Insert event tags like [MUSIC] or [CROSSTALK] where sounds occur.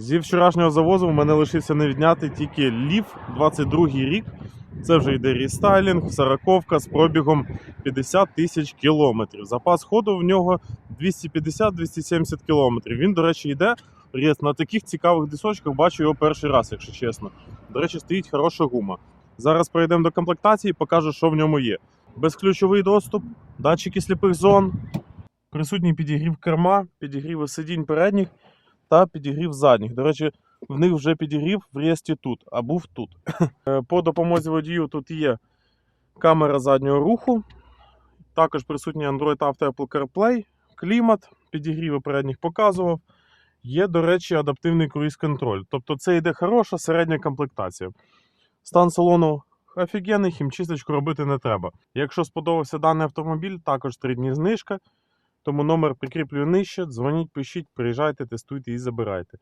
Зі вчорашнього завозу в мене лишився не відняти тільки лів 22 рік. Це вже йде рестайлінг, сороковка з пробігом 50 тисяч кілометрів. Запас ходу в нього 250-270 кілометрів. Він, до речі, йде на таких цікавих дисочках бачу його перший раз, якщо чесно. До речі, стоїть хороша гума. Зараз перейдемо до комплектації і покажу, що в ньому є. Безключовий доступ, датчики сліпих зон, присутній підігрів керма, підігрів сидінь передніх та підігрів задніх. До речі, в них вже підігрів в ресті тут, а був тут. [LAUGHS] Е, По допомозі водію тут є камера заднього руху, також присутній Android Auto Apple CarPlay, клімат, підігріви передніх показував. Є, до речі, адаптивний круїз-контроль. Тобто це йде хороша середня комплектація. Стан салону офігенний, хімчисточку робити не треба. Якщо сподобався даний автомобіль, також 3 дні знижка. Тому номер прикріплюю нижче. Дзвоніть, пишіть, приїжджайте, тестуйте і забирайте.